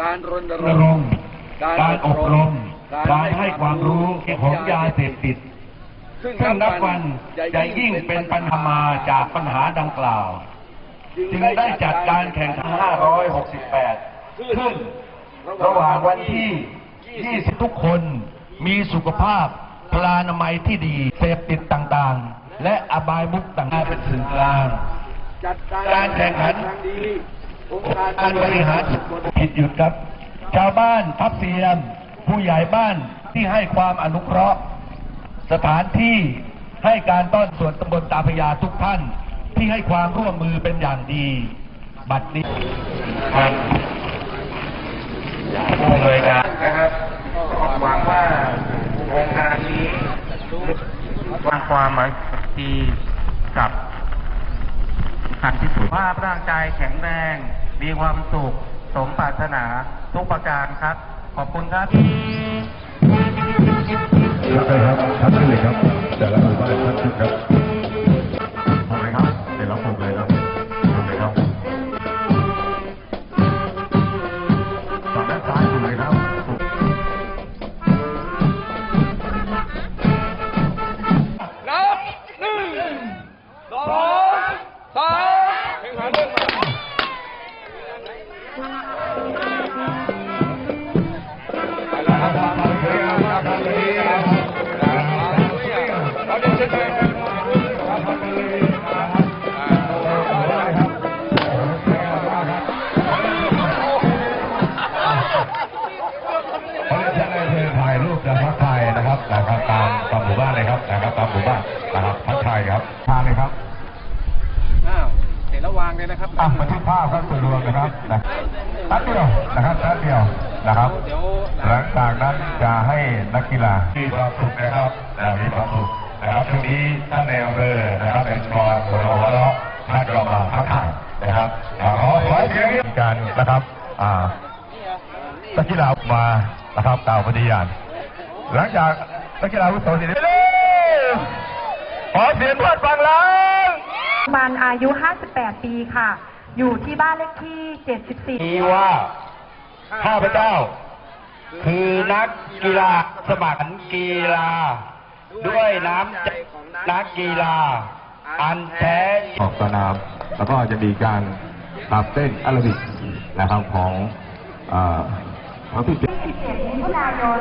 การรณรรณงรงค์ค์ การอบรม การให้ความรู้ของยาเสพติด ซึ่งซึ่งนับวันจะยิ่งเป็นปัญหามาจากปัญหาดังกล่าว จึงได้จัดการแข่งขัน 568 ขึ้น ระหว่างวันที่ 20 ทุกคนมีสุขภาพพลานามัยที่ดี เสพติดต่างๆ และอบายมุกต่างๆเป็นสื่อกลางจัดการแข่งขันทางดีองค์ การบริหารผิดหยุดครับ ชาวบ้านทับเสียม ผู้ใหญ่บ้านที่ให้ความอนุเคราะห์ สถานที่ให้การต้อนส่วนตำบลตาพยาทุกท่านที่ให้ความร่วมมือเป็นอย่างดี บัดนี้ครับผู้อำนวยการนะครับหวังว่าโครงการนี้วางความหมายดีกับ หันที่สุดภาพร่างกายแข็งแรง มีความสุข สมปรารถนาทุกประการครับ ขอบคุณครับครับได้ครับทัดขึ้นเลยครับ แต่ละหมู่บ้านทัดขึ้นครับะบันทึกภาพครับส่วนรวมนะครับนะแป๊บเดียวนะครับแป๊บเดียวนะครับเดี๋ยวหลังจากนั้นจะให้นักกีฬามีความสุขนะครับนะมีความสุข นะครับช่วงนี้ท่านในอำเภอนะครับเป็นกรหัวเราะหัวเราะท่านก็มาพักผ่อนนะครับอ่าขอขอเสียงมีการนะครับอ่านักกีฬามานะครับกล่าวปฏิญาณหลังจากนักกีฬาวุโสเสร็จขอเสียงเพื่อนฟังลังมันอายุ 58 ปีค่ะ อยู่ที่บ้านเลขที่ 74นี้ว่าข้าพเจ้า คือนักกีฬาสมัครกีฬา ด้วยน้ำนักกีฬา อันแท้ออกสนามแล้วก็จะมีการขับเต้นอาราบิกนะครับของเอ่อเขาที่17มิถุนายน